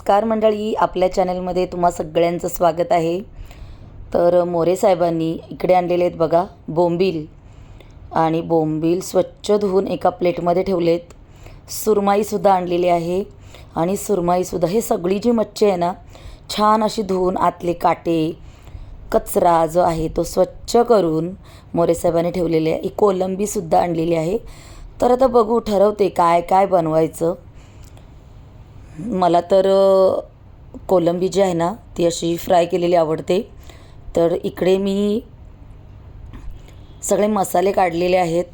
नमस्कार मंडळी आपल्या चॅनलमध्ये तुम्हा सगळ्यांचं स्वागत आहे. तर मोरे साहेबांनी इकडे आणलेले आहेत बघा बोंबील. आणि बोंबील स्वच्छ धुवून एका प्लेटमध्ये ठेवलेत. सुरमाईसुद्धा आणलेली आहे. आणि सुरमाईसुद्धा हे सगळी जी मच्छी आहे ना छान अशी धुवून आतले काटे कचरा जो आहे तो स्वच्छ करून मोरे साहेबांनी ठेवलेली आहे. ही कोलंबीसुद्धा आणलेली आहे. तर आता बघू ठरवते काय काय बनवायचं. मला तर कोलंबी जी आहे ना ती अशी फ्राय केलेली आवडते. तर इकडे मी सगळे मसाले काढलेले आहेत.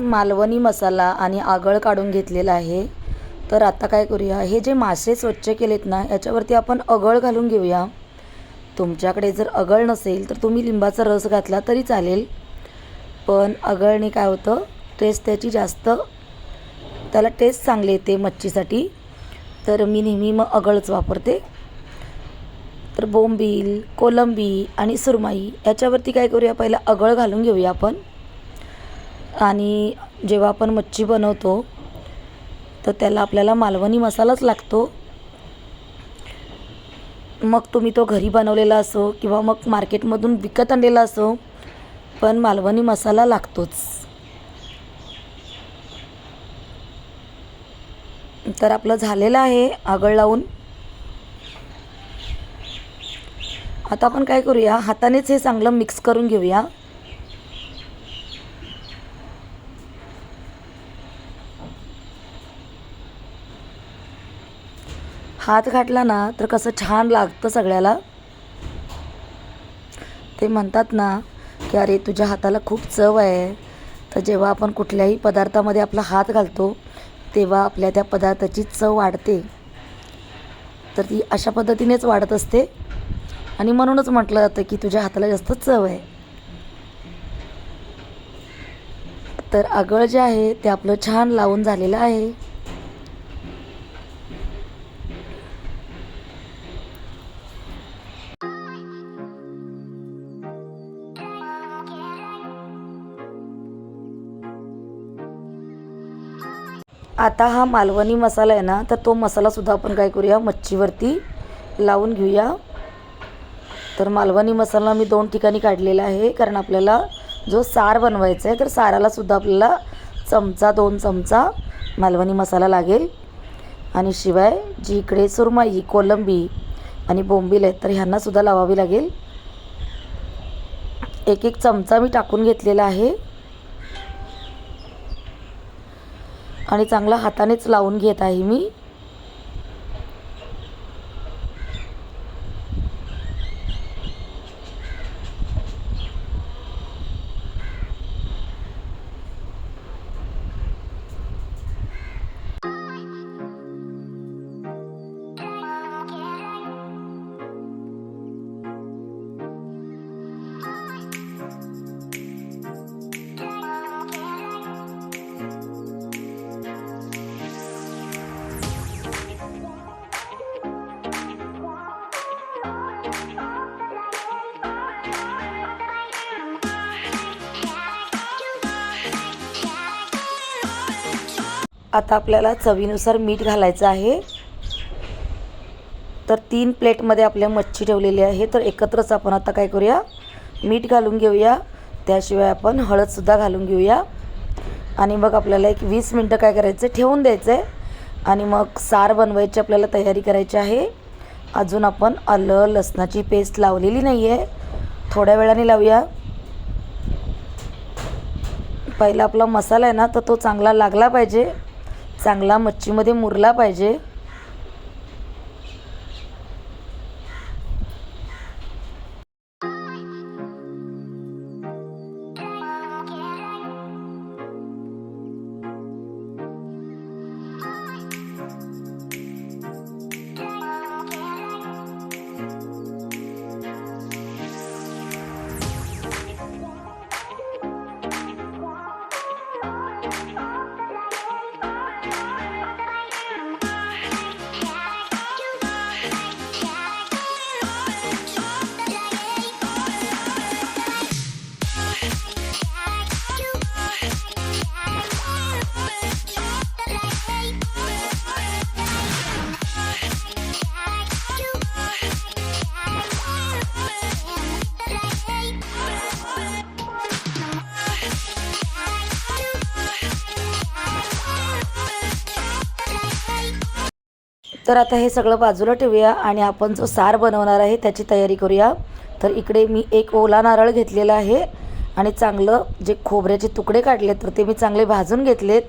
मालवणी मसाला आणि आगळ काढून घेतलेला आहे. तर आता काय करूया? हे जे मासे स्वच्छ केलेत ना याच्यावरती आपण अगळ घालून घेऊया. तुमच्याकडे जर अगळ नसेल तर तुम्ही लिंबाचा रस घातला तरी चालेल. पण अगळने काय होतं टेस्ट त्याची जास्त त्याला टेस्ट चांगली येते मच्छीसाठी. तर मी नेहमी मग अगळच वापरते. तर बोंबील कोलंबी आणि सुरमई याच्यावरती काय करूया पहिला अगळ घालून घेऊया आपण. आणि जेव्हा आपण मच्छी बनवतो तर त्याला आपल्याला मालवणी मसालाच लागतो. मग तुम्ही तो घरी बनवलेला असो किंवा मग मार्केटमधून विकत आणलेला असो पण मालवणी मसाला लागतोच. तर आपलं झालेलं आहे आगळ लावून. आता आपण काय करूया? हातानेच हे चांगलं मिक्स करून घेऊया. हात घातला ना तर कसं छान लागतं सगळ्याला. ते म्हणतात ना की अरे तुझ्या हाताला खूप चव आहे. तर जेव्हा आपण कुठल्याही पदार्थामध्ये आपला हात घालतो तेव्हा आपल्या त्या पदार्थाची चव वाढते. तर ती अशा पद्धतीनेच वाढत असते. आणि म्हणूनच म्हटलं जातं की तुझ्या हाताला जास्त चव आहे. तर आगळ जे आहे ते आपलं छान लावून झालेलं आहे. आता हा मालवणी मसाला आहे ना तर तो मसालासुद्धा आपण काय करूया मच्छीवरती लावून घेऊया. तर मालवणी मसाला मी दोन ठिकाणी काढलेला आहे कारण आपल्याला जो सार बनवायचा आहे तर सारालासुद्धा आपल्याला चमचा दोन चमचा मालवणी मसाला लागेल. आणि शिवाय जी इकडे सुरमई कोलंबी आणि बोंबील आहेत तर ह्यांनासुद्धा लावावी लागेल. एक एक चमचा मी टाकून घेतलेला आहे. आणि चांगला हातानेच लावून घेत आहे मी. आता आपल्याला चवीनुसार मीठ घालायचं आहे. तर तीन प्लेटमध्ये आपल्या मच्छी ठेवलेली आहे. तर एकत्रच आपण आता काय करूया? मीठ घालून घेऊया. त्याशिवाय आपण हळदसुद्धा घालून घेऊया. आणि मग आपल्याला एक वीस मिनटं काय करायचं ठेवून द्यायचं आहे आणि मग सार बनवायची आपल्याला तयारी करायची आहे. अजून आपण आलं लसणाची पेस्ट लावलेली नाही आहे थोड्या वेळाने लावूया. पहिला आपला मसाला आहे ना तर तो चांगला लागला पाहिजे. चांगला मच्छीमध्ये मुरला पाहिजे. तर आता हे सगळं बाजूला ठेवूया आणि आपण जो सार बनवणार आहे त्याची तयारी करूया. तर इकडे मी एक ओला नारळ घेतलेला आहे आणि चांगलं जे खोबऱ्याचे तुकडे काढले तर ते मी चांगले भाजून घेतलेत.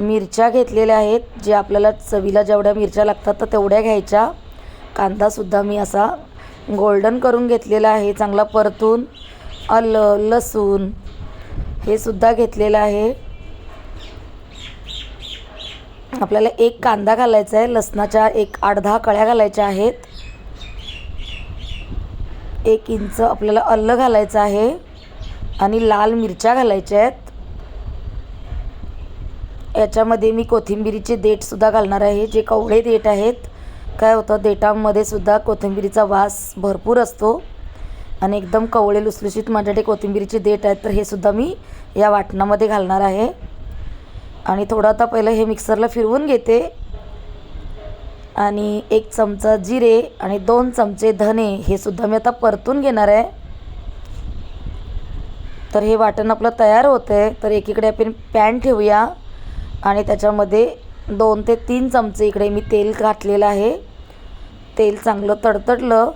मिरच्या घेतलेल्या आहेत जे आपल्याला चवीला जेवढ्या मिरच्या लागतात तर तेवढ्या घ्यायच्या. कांदासुद्धा मी असा गोल्डन करून घेतलेला आहे चांगला परतून. आलं लसूण हे सुद्धा घेतलेलं आहे. आपल्याला एक कांदा घालायचा आहे लसणाच्या एक आठ दहा कळ्या घालायच्या आहेत. एक इंच आपल्याला अल्लं घालायचं आहे आणि लाल मिरच्या घालायच्या आहेत. याच्यामध्ये मी कोथिंबिरीचे देठसुद्धा घालणार आहे जे कवळे देठ आहेत. काय होतं देठामध्ये सुद्धा कोथिंबिरीचा वास भरपूर असतो. आणि एकदम कवळे लुसलुशीत माझ्याकडे कोथिंबिरीचे देठ आहेत तर हे सुद्धा मी या वाटणामध्ये घालणार आहे. आणि थोडं आता पहिलं हे मिक्सरला फिरवून घेते. आणि एक चमचा जिरे आणि दोन चमचे धने हे सुद्धा मी आता परतून घेणार आहे. तर हे वाटण आपलं तयार होतं आहे तर एकीकडे आपण पॅन ठेवूया. आणि त्याच्यामध्ये दोन ते तीन चमचे इकडे मी तेल घातलेलं आहे. तेल चांगलं तडतडलं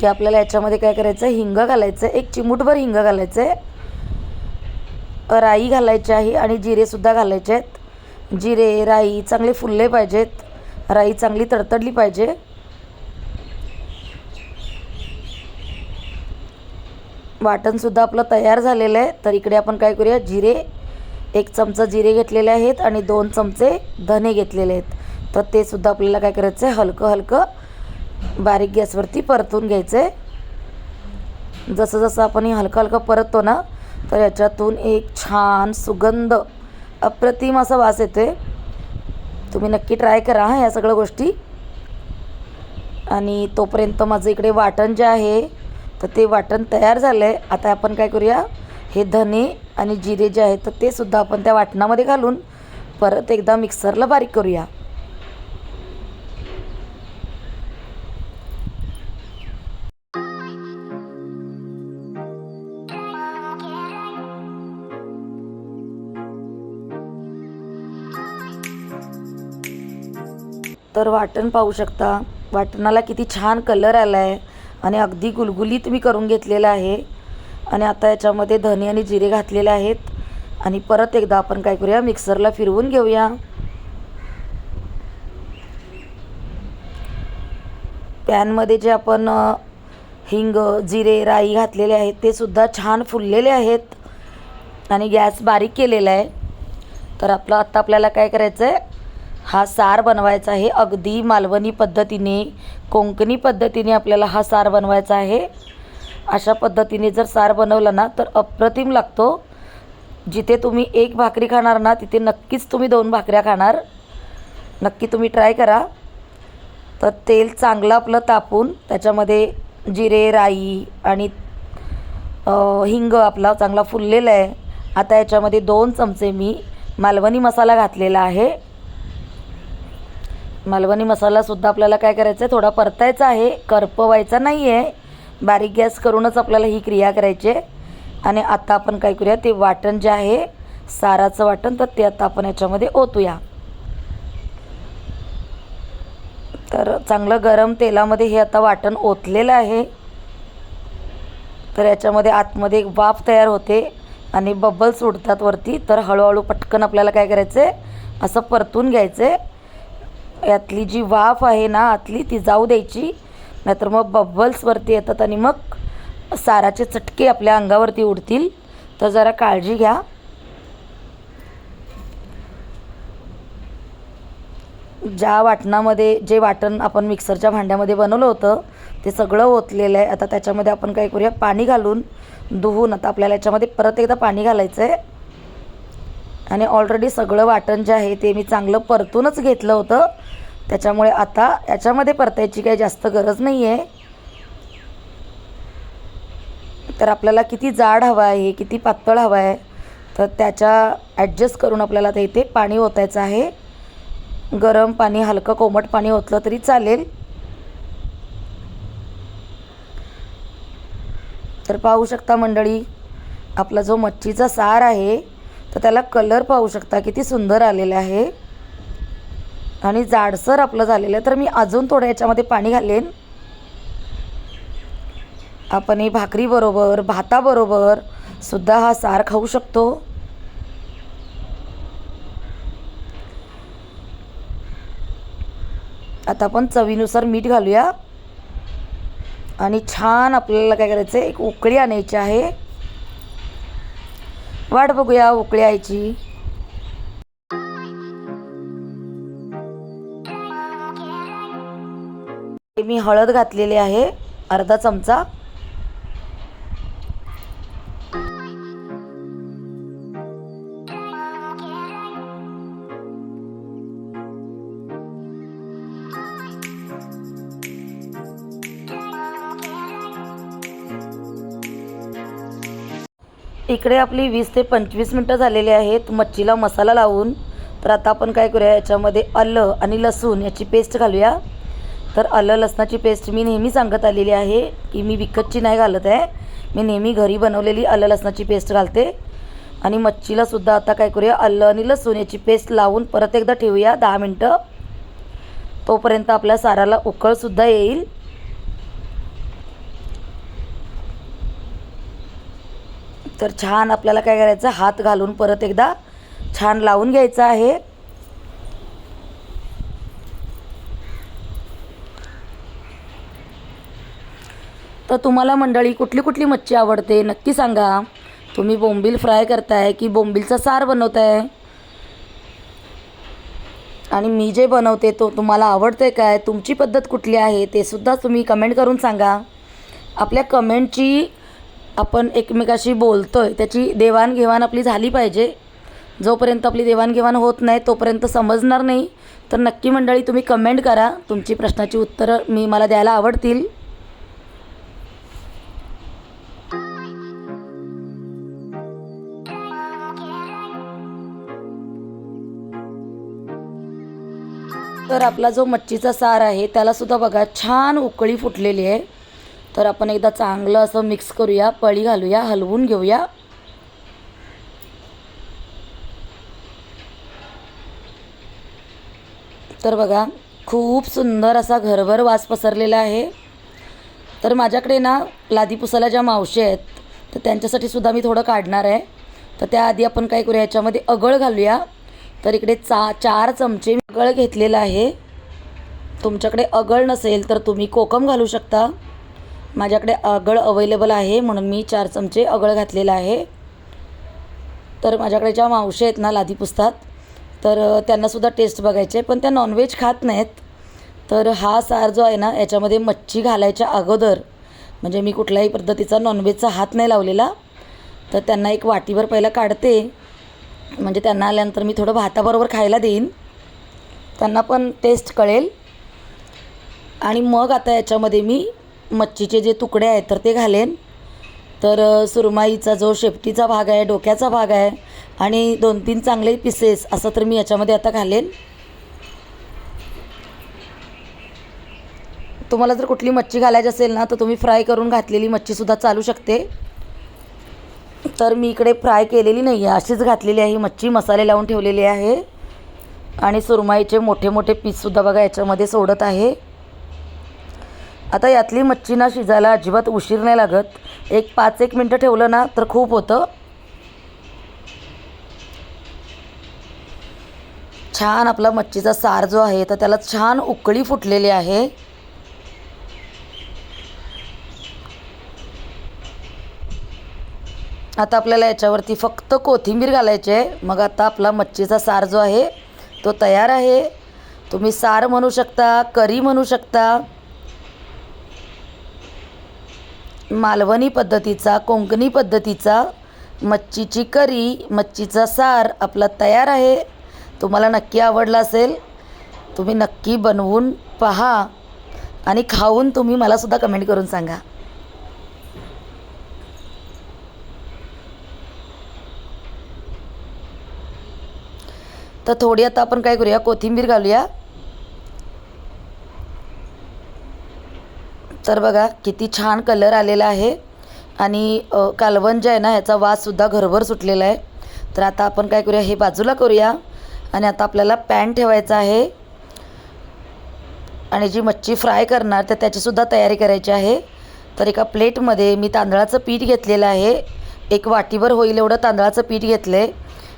की आपल्याला याच्यामध्ये काय करायचं? आहे हिंग घालायचं. आहे एक चिमूटभर हिंग घालायचं आहे. राई घालायची आहे आणि जिरेसुद्धा घालायचे आहेत. जिरे राई चांगले फुलले पाहिजेत. राई चांगली तडतडली पाहिजे. वाटणसुद्धा आपलं तयार झालेलं आहे. तर इकडे आपण काय करूया? जिरे. एक चमचा जिरे घेतलेले आहेत आणि दोन चमचे धने घेतलेले आहेत. तर ते सुद्धा आपल्याला काय करायचं आहे हलकं हलकं बारीक गॅसवरती परतून घ्यायचं आहे जसं जसं आपण हे हलकं हलकं परततो ना तर याच्यातून एक छान सुगंध अप्रतिम असा वास येते तुम्ही नक्की ट्राय करा ह्या सगळ्या गोष्टी. आणि तोपर्यंत माझं इकडे वाटण जे आहे तर ते वाटण तयार झालं आहे आता आपण काय करूया हे धने आणि जिरे जे आहेत तर ते सुद्धा आपण त्या वाटणामध्ये घालून परत एकदा मिक्सरला बारीक करूया. तर वाटण पाहू शकता. वाटणाला किती छान कलर आला आहे आणि अगदी गुलगुलीत मी करून घेतलेलं आहे. आणि आता याच्यामध्ये धने आणि जिरे घातलेले आहेत. आणि परत एकदा आपण काय करूया? मिक्सरला फिरवून घेऊया. पॅनमध्ये जे आपण हिंग जिरे राई घातलेले आहेत ते सुद्धा छान फुललेले आहेत. आणि गॅस बारीक केलेला आहे. तर आपलं आत्ता आपल्याला काय करायचं आहे हा सार बनवायचा आहे. अगदी मालवणी पद्धतीने कोंकणी पद्धतीने आपल्याला हा सार बनवायचा आहे. अशा पद्धतीने जर सार बनवला ना तर अप्रतिम लागतो. जिथे तुम्ही एक भाकरी खाणार ना तिथे नक्कीच तुम्ही दोन भाकऱ्या खाणार. नक्की तुम्ही ट्राय करा. तर तेल चांगलं आपलं तापून त्याच्यामध्ये जिरे राई आणि हिंग आपला चांगला फुललेला आहे. आता याच्यामध्ये दोन चमचे मी मालवणी मसाला घातलेला आहे. मालवणी मसालासुद्धा आपल्याला काय करायचं आहे थोडा परतायचा आहे. करपवायचा नाही आहे बारीक गॅस करूनच आपल्याला ही क्रिया करायची आहे. आणि आता आपण काय करूया? ते वाटण जे आहे साराचं वाटण तर ते आता आपण याच्यामध्ये ओतूया. तर चांगलं गरम तेलामध्ये हे आता वाटण ओतलेलं आहे. तर याच्यामध्ये आतमध्ये एक वाफ तयार होते आणि बबल्स उडतात वरती. तर हळूहळू पटकन आपल्याला काय करायचं आहे असं परतून घ्यायचं आहे यातली जी वाफ आहे ना आतली ती जाऊ द्यायची. नाहीतर मग बबल्सवरती येतात आणि मग साराचे चटके आपल्या अंगावरती उडतील. तर जरा काळजी घ्या. ज्या वाटणामध्ये जे वाटण आपण मिक्सरच्या भांड्यामध्ये बनवलं होतं ते सगळं ओतलेलं आहे. आता त्याच्यामध्ये आपण काय करूया पाणी घालून धुवून आता आपल्याला याच्यामध्ये परत एकदा पाणी घालायचं आहे आणि ऑलरेडी सगळं वाटण जे आहे ते मी चांगलं परतूनच घेतलं होतं. त्याच्यामुळे आता याच्यामध्ये परतायची काही जास्त गरज नाही आहे तर आपल्याला किती जाड हवा आहे किती पातळ हवा आहे तर त्याच्या ॲडजस्ट करून आपल्याला ते इथे पाणी ओतायचं आहे. गरम पाणी हलकं कोमट पाणी ओतलं तरी चालेल. तर पाहू शकता मंडळी आपला जो मच्छीचा सार आहे तर त्याला कलर पाहू शकता किती सुंदर आलेला आहे. आणि जाडसर आपलं झालेलं आहे. तर मी अजून थोडं याच्यामध्ये पाणी घालेन. आपण हे भाकरीबरोबर भाताबरोबर सुद्धा हा सार खाऊ शकतो. आता आपण चवीनुसार मीठ घालूया. आणि छान आपल्याला काय करायचं आहे एक उकळी आणायची आहे. वाट बघूया उकळी आईची. मी हळद घातलेली आहे अर्धा चमचा. इकडे आपली वीस ते पंचवीस मिनटं झालेली आहेत. मच्छीला मसाला लावून. तर आता आपण काय करूया याच्यामध्ये आलं आणि लसूण याची पेस्ट घालूया. तर आलं लसणाची पेस्ट मी नेहमी सांगत आलेली आहे की मी विकतची नाही घालत आहे. मी नेहमी घरी बनवलेली आलं लसणाची पेस्ट घालते. आणि मच्छीलासुद्धा आता काय करूया आलं आणि लसूण याची पेस्ट लावून परत एकदा ठेवूया दहा मिनटं. तोपर्यंत आपल्या साराला उकळसुद्धा येईल. तर छान आपल्याला काय करायचं हात घालून परत एकदा छान लावून घ्यायचं आहे. तर तुम्हाला मंडळी कुठली कुठली मच्छी आवडते नक्की सांगा. तुम्ही बोंबील फ्राय करताय की बोंबीलचा सार बनवताय? आणि मी जे बनवते तो तुम्हाला आवडते काय तुमची पद्धत कुठली आहे ते सुद्धा तुम्ही कमेंट करून सांगा. आपल्या कमेंटची आपण एकमेकाशी बोलतो आहे त्याची देवाणघेवाण आपली झाली पाहिजे. जोपर्यंत आपली देवाणघेवाण होत नाही तोपर्यंत समजणार नाही. तर नक्की मंडळी तुम्ही कमेंट करा. तुमची प्रश्नाची उत्तरं मी मला द्यायला आवडतील. तर आपला जो मच्छीचा सार आहे त्यालासुद्धा बघा छान उकळी फुटलेली आहे. तर आपण एकदा चांगलं असं मिक्स करूया पळी घालूया हलवून घेऊया. तर बघा खूप सुंदर असा घरभर वास पसरलेला आहे. तर माझ्याकडे ना लादी पुसायला ज्या मावशी आहेत तर त्यांच्यासाठी सुद्धा मी थोडं काढणार आहे. तर त्याआधी आपण काय करूया याच्यामध्ये अगळ घालूया. तर इकडे चा चार चमचे मी अगळ घेतलेलं आहे. तुमच्याकडे अगळ नसेल तर तुम्ही कोकम घालू शकता. माझ्याकडे अगळ अवेलेबल आहे म्हणून मी चार चमचे अगळ घातलेलं आहे. तर माझ्याकडे ज्या मावशी आहेत ना लादी पुसतात तर त्यांनासुद्धा टेस्ट बघायचे पण त्या नॉनव्हेज खात नाहीत. तर हा सार जो आहे ना याच्यामध्ये मच्छी घालायच्या अगोदर म्हणजे मी कुठल्याही पद्धतीचा नॉनव्हेजचा हात नाही लावलेला तर त्यांना एक वाटीभर पहिला काढते. म्हणजे त्यांना आल्यानंतर मी थोडं भाताबरोबर खायला देईन. त्यांना पण टेस्ट कळेल. आणि मग आता याच्यामध्ये मी मच्छीचे जे तुकडे आहेत तर ते घालेन. तर सुरमाईचा जो शेपटीचा भाग आहे डोक्याचा भाग आहे आणि दोन तीन चांगले पिसेस असं तर मी याच्यामध्ये आता घालेन. तुम्हाला जर कुठली मच्छी घालायची असेल ना तर तुम्ही फ्राय करून घातलेली मच्छीसुद्धा चालू शकते. तर मी इकडे फ्राय केलेली नाही आहे अशीच घातलेली आहे. ही मच्छी मसाले लावून ठेवलेली आहे. आणि सुरमाईचे मोठे मोठे पीससुद्धा बघा याच्यामध्ये सोडत आहे. आता यातली मच्छी ना शिजायला अजिबात उशीर नाही लागत. एक पाच एक मिनटं ठेवलं ना तर खूप होतं. छान आपला मच्छीचा सार जो आहे तर त्याला छान उकळी फुटलेली आहे. आता आपल्याला याच्यावरती फक्त कोथिंबीर घालायची आहे मग आता आपला मच्छीचा सार जो आहे तो तयार आहे. तुम्ही सार म्हणू शकता करी म्हणू शकता. मालवणी पद्धतीचा कोंकणी पद्धतीचा मच्छीची करी मच्छीचा सार आपला तयार आहे. तुम्हाला नक्की आवडला असेल तुम्ही नक्की बनवून पहा आणि खाऊन तुम्ही मलासुद्धा कमेंट करून सांगा. तर थोडी आता आपण काय करूया कोथिंबीर घालूया. तर बघा किती छान कलर आलेला आहे. आणि कालवण जे आहे ना ह्याचा वाससुद्धा घरभर सुटलेला आहे. तर आता आपण काय करूया हे बाजूला करूया. आणि आता आपल्याला पॅन ठेवायचा आहे. आणि जी मच्छी फ्राय करणार तर त्याचीसुद्धा तयारी करायची आहे. तर एका प्लेटमध्ये मी तांदळाचं पीठ घेतलेलं आहे. एक वाटीभर होईल एवढं तांदळाचं पीठ घेतलं आहे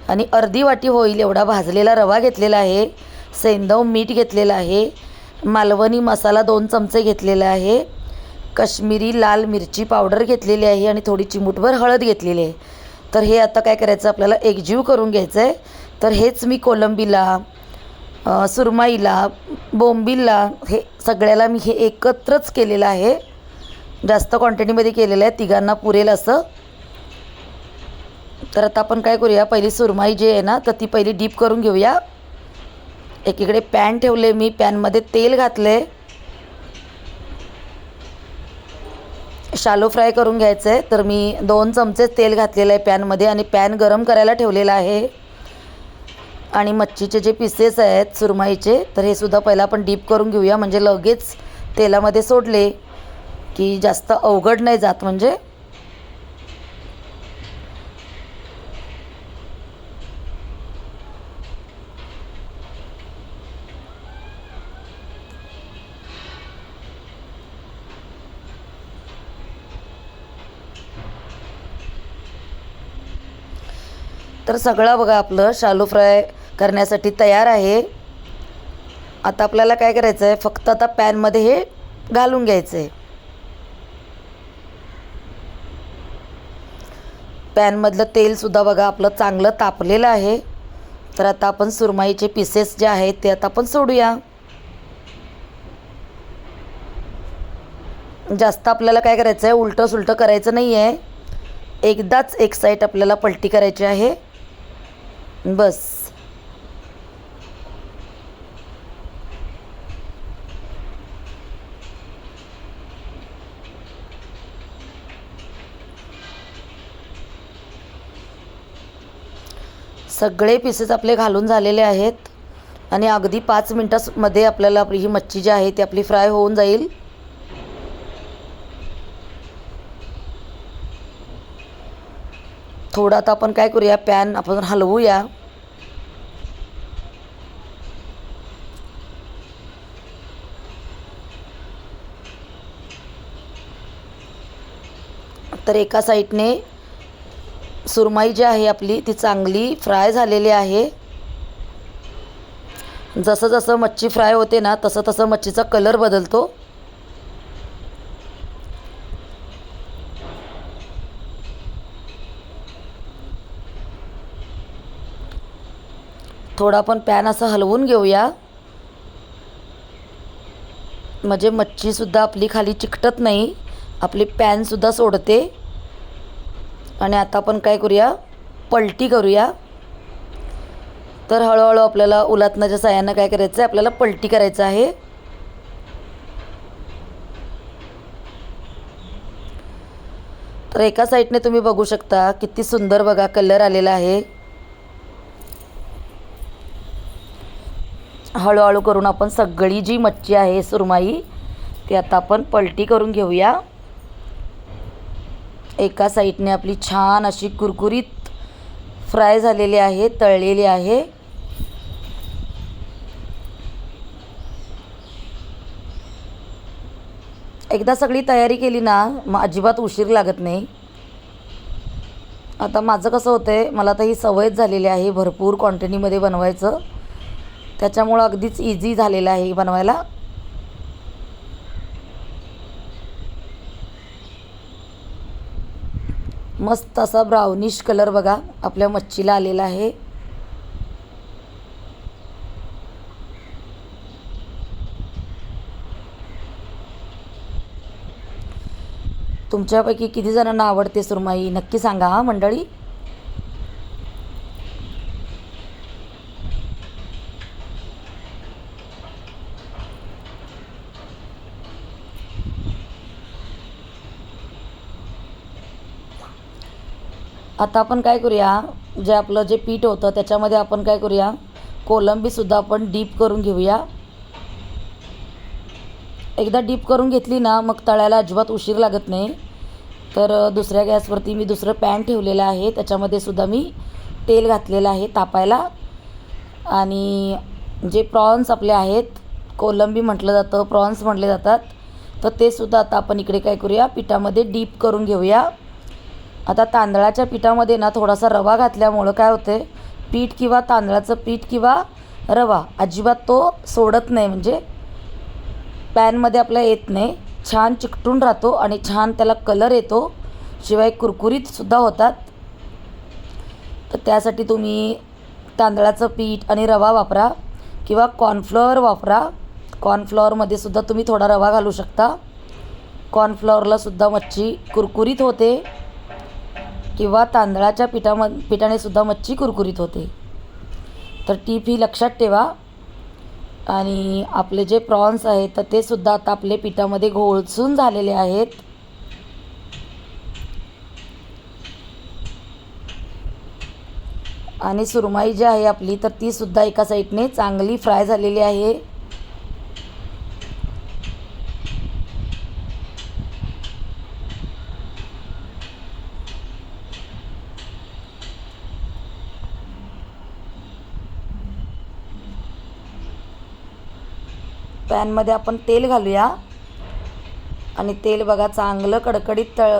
आणि अर्धी वाटी होईल एवढा भाजलेला रवा घेतलेला आहे. सेंदव मीठ घेतलेलं आहे. मालवणी मसाला दोन चमचे घेतलेला आहे. कश्मीरी लाल मिरची पावडर घेतलेली आहे आणि थोडी चिमूटभर हळद घेतलेली आहे. तर हे आता काय करायचं? आपल्याला एकजीव करून घ्यायचं आहे तर हेच मी कोलंबीला सुरमाईला सुरमईला बोंबिलला हे सगळ्याला मी हे एकत्रच केलेलं आहे. जास्त क्वांटिटीमध्ये केलेलं आहे. तिघांना पुरेल असं. तर आता आपण काय करूया? पहिली सुरमाई जी आहे ना तर ती पहिली डीप करून घेऊया. एकीकडे पॅन ठेवले मी पॅनमध्ये तेल घातले. शालो फ्राय करून घ्यायचं आहे तर मी दोन चमचे तेल घातलेलं आहे पॅनमध्ये आणि पॅन गरम करायला ठेवलेला आहे. आणि मच्छीचे जे पीसेस आहेत सुरमईचे तर हे सुद्धा पहिला आपण डीप करून घेऊया म्हणजे लगेच तेलामध्ये सोडले की जास्त अवघड नाही जात म्हणजे. तर सगळं बघा आपलं शालू फ्राय करण्यासाठी तयार आहे. आता आपल्याला काय करायचं आहे फक्त आता पॅनमध्ये हे घालून घ्यायचं आहे पॅनमधलं तेलसुद्धा बघा आपलं चांगलं तापलेलं आहे. तर आता आपण सुरमाईचे पीसेस जे आहेत ते आता आपण सोडूया. जास्त आपल्याला काय करायचं आहे उलटं सुलटं करायचं नाही आहे एकदाच एक साईट आपल्याला पलटी करायची आहे. बस. सगळे पीसेस आपले घालून झालेले आहेत. आणि अगदी पाच मिनटामध्ये आपल्याला आपली ही मच्छी जी आहे ती आपली फ्राय होऊन जाईल. थोडं आता आपण काय करूया पॅन आपण हलवूया. तर एका साईडने सुरमाई जी आहे आपली ती चांगली फ्राय झालेली आहे. जसं जसं मच्छी फ्राय होते ना तसं तसं मच्छीचा कलर बदलतो. थोडा आपण पॅन असं हलवून घेऊया. म्हणजे मच्छीसुद्धा आपली खाली चिकटत नाही. आपली पॅनसुद्धा सोडते. आणि आता आपण काय करूया? पलटी करूया. तर हळूहळू आपल्याला उलातनाच्या साह्यानं काय करायचं आहे आपल्याला पलटी करायचं आहे. तर एका साईडने तुम्ही बघू शकता किती सुंदर बघा कलर आलेला आहे. हळूहळू करून आपण सगळी जी मच्छी आहे सुरमाई ती आता आपण पलटी करून घेऊया. एका साईडने आपली छान अशी कुरकुरीत फ्राय झालेली आहे तळलेली आहे. एकदा सगळी तयारी केली ना मग अजिबात उशीर लागत नाही. आता माझं कसं होतं आहे मला आता ही सवयच झालेली आहे भरपूर क्वांटिटीमध्ये बनवायचं. त्याच्यामुळं अगदीच इझी झालेलं आहे बनवायला. मस्त असा ब्राउनिश कलर बघा आपल्या मच्छीला आलेला आहे. तुमच्यापैकी किती जणांना आवडते सुरमाई? नक्की सांगा हा मंडळी. आता आपण काय करूया जे आपलं जे पीठ होतं त्याच्यामध्ये आपण काय करूया कोलंबीसुद्धा आपण डीप करून घेऊया. एकदा डीप करून घेतली ना मग तळायला अजिबात उशीर लागत नाही. तर दुसऱ्या गॅसवरती मी दुसरं पॅन ठेवलेलं आहे. त्याच्यामध्ये सुद्धा मी तेल घातलेलं आहे तापायला. आणि जे प्रॉन्स आपले आहेत कोलंबी म्हटलं जातं प्रॉन्स म्हटले जातात तर ते सुद्धा आता आपण इकडे काय करूया पिठामध्ये डीप करून घेऊया. आता तांदळाच्या पिठामध्ये ना थोडासा रवा घातल्यामुळं काय होते? पीठ किंवा तांदळाचं पीठ किंवा रवा अजिबात तो सोडत नाही. म्हणजे पॅनमध्ये आपल्या येत नाही. छान चिकटून राहतो आणि छान त्याला कलर येतो. शिवाय कुरकुरीतसुद्धा होतात. तर त्यासाठी तुम्ही तांदळाचं पीठ आणि रवा वापरा किंवा कॉर्नफ्लॉवर वापरा. कॉर्नफ्लॉवरमध्ये सुद्धा तुम्ही थोडा रवा घालू शकता. कॉर्नफ्लॉवरलासुद्धा मच्छी कुरकुरीत होते. किंवा तांदळाच्या पिठाम पिठाने सुद्धा मच्छी कुरकुरीत होते. तर टीप ही लक्षात ठेवा. आणि आपले जे प्रॉन्स आहेत तर ते सुद्धा आता आपले पिठामध्ये घोळसून झालेले आहेत. आणि सुरमाई जी आहे आपली तर ती सुद्धा एका साईडने चांगली फ्राय झालेली आहे. पॅनमध्ये आपण तेल घालूया. आणि तेल बघा चांगलं कडकडीत तळ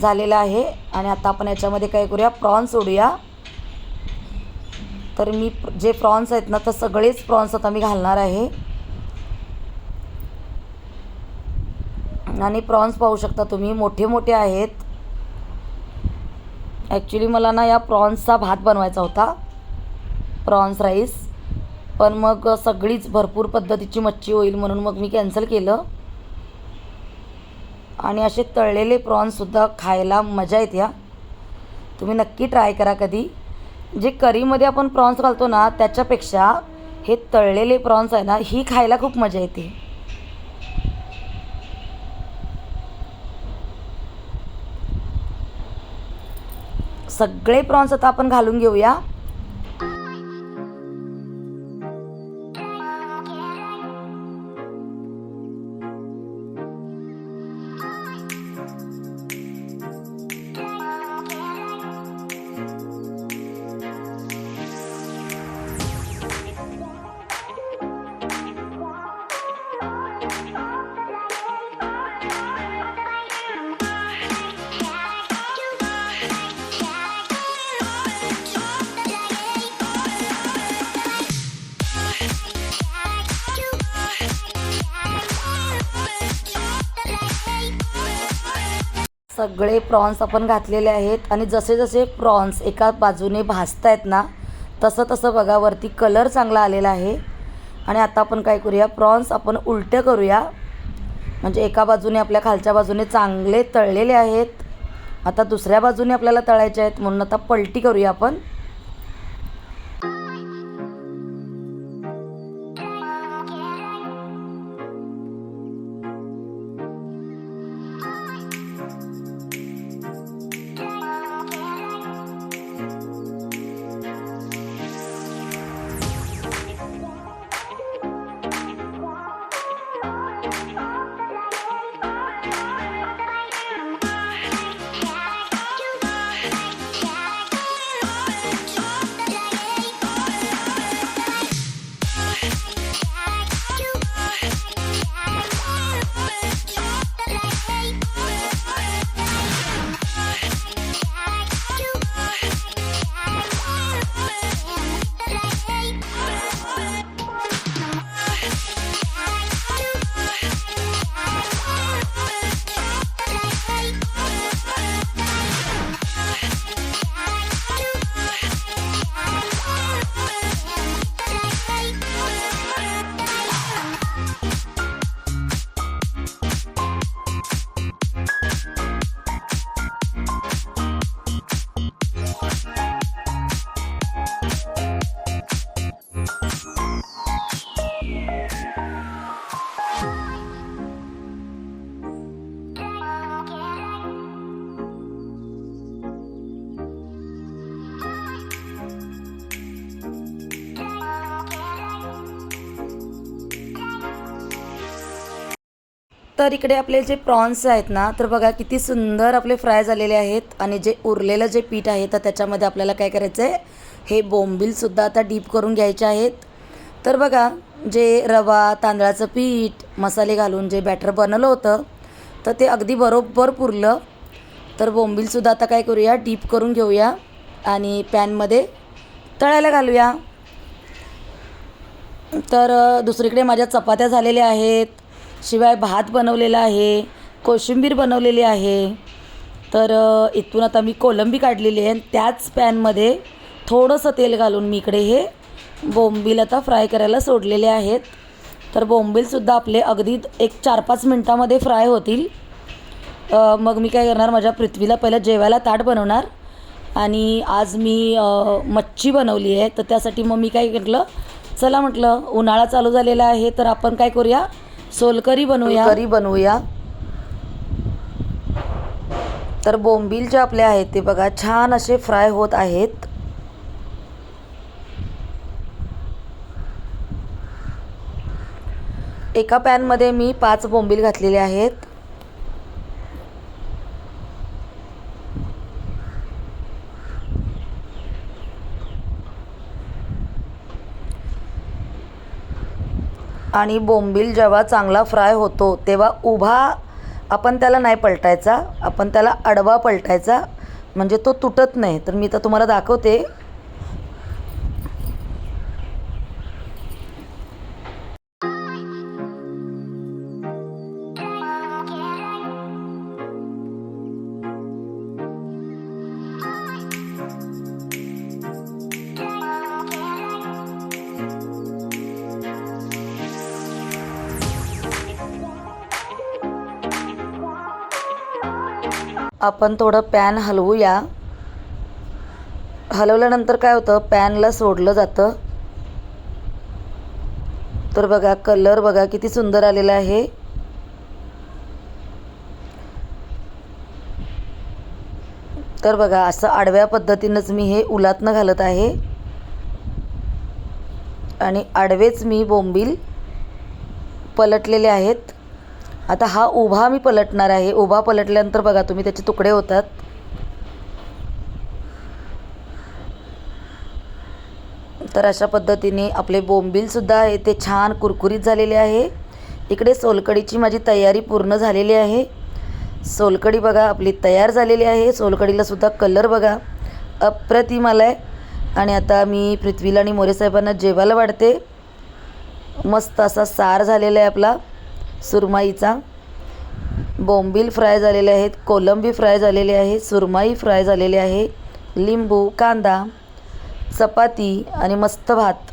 झालेलं आहे. आणि आता आपण याच्यामध्ये काय करूया? प्रॉन्स सोडूया तर मी जे प्रॉन्स आहेत ना तर सगळेच प्रॉन्स आता मी घालणार आहे. आणि प्रॉन्स पाहू शकता तुम्ही मोठे मोठे आहेत. ॲक्च्युली मला ना या प्रॉन्सचा भात बनवायचा होता. Prawns rice. पण मग सगळीच भरपूर पद्धतीची मच्छी होईल म्हणून मग मी कॅन्सल केलं. आणि असे तळलेले प्रॉन्ससुद्धा खायला मजा येते हा. तुम्ही नक्की ट्राय करा कधी. जे करीमध्ये आपण प्रॉन्स घालतो ना त्याच्यापेक्षा हे तळलेले प्रॉन्स आहे ना ही खायला खूप मजा येते. सगळे प्रॉन्स आता आपण घालून घेऊया. सगळे प्रॉन्स आपण घातलेले आहेत आणि जसे जसे प्रॉन्स एका बाजूने भाजत आहेत ना तसं तसं बघा वरती कलर चांगला आलेला आहे. आणि आता आपण काय करूया प्रॉन्स आपण उलटं करूया. म्हणजे एका बाजूने आपल्या खालच्या बाजूने चांगले तळलेले आहेत. आता दुसऱ्या बाजूने आपल्याला तळायचे आहेत म्हणून आता पलटी करूया आपण. तर इकडे आपले जे प्रॉन्स आहेत ना तर बघा किती सुंदर आपले फ्राय झालेले आहेत आणि जे उरलेलं जे पीठ आहे तर त्याच्यामध्ये आपल्याला काय करायचं आहे हे बोंबीलसुद्धा आता डीप करून घ्यायचे आहेत. तर बघा जे रवा तांदळाचं पीठ मसाले घालून जे बॅटर बनवलं होतं तर ते अगदी बरोबर पुरलं. तर बोंबीलसुद्धा आता काय करूया डीप करून घेऊया आणि पॅनमध्ये तळायला घालूया. तर दुसरीकडे माझ्या चपात्या झालेल्या आहेत. शिवाय भात बनवलेला आहे कोशिंबीर बनवलेली आहे. तर इथून आता मी कोलंबी काढलेली आहे आणि त्याच पॅनमध्ये थोडंसं तेल घालून मी इकडे हे बोंबील आता फ्राय करायला सोडलेले आहेत. तर बोंबीलसुद्धा आपले अगदी एक चार पाच मिनटामध्ये फ्राय होतील. मग मी काय करणार माझ्या पृथ्वीला पहिलं जेवायला ताट बनवणार आणि आज मी मच्छी बनवली आहे. तर त्यासाठी मग मी काय केलं चला म्हटलं उन्हाळा चालू झालेला आहे तर आपण काय करूया सोलकरी बनवूया. करी बनवूया. तर बोंबील जे आपले आहेत ते बघा छान असे फ्राय होत आहेत. एका पॅनमध्ये मी पाच बोंबील घातलेले आहेत. आणि बोंबील जेव्हा चांगला फ्राय होतो तेव्हा उभा आपण त्याला नाही पलटायचा. आपण त्याला आडवा पलटायचा. म्हणजे तो तुटत नाही. तर मी तर तुम्हाला दाखवते. आपण थोडं पॅन हलवूया. हलवल्यानंतर काय होतं पॅनला सोडलं जातं. तर बघा कलर बघा किती सुंदर आलेला आहे. तर बघा असं आडव्या पद्धतीनंच मी हे उलातनं घालत आहे. आणि आडवेच मी बोंबील पलटलेले आहेत. आता हा उभा मी पलटणार आहे. उभा पलटल्यानंतर बघा तुम्ही त्याचे तुकडे होतात. तर अशा पद्धतीने आपले बोंबीलसुद्धा आहे. ते छान कुरकुरीत झालेले आहे. इकडे सोलकडीची माझी तयारी पूर्ण झालेली आहे. सोलकडी बघा आपली तयार झालेली आहे. सोलकडीलासुद्धा कलर बघा. अप्रतिम आला आहे आणि आता मी पृथ्वीला आणि मोरेसाहेबांना जेवायला वाढते. मस्त असा सार झालेला आहे आपला. सुरमाईचा. बोंबील फ्राय झालेले आहेत कोलंबी फ्राय झालेले आहे सुरमाई फ्राय झालेले आहे लिंबू कांदा चपाती आणि मस्त भात.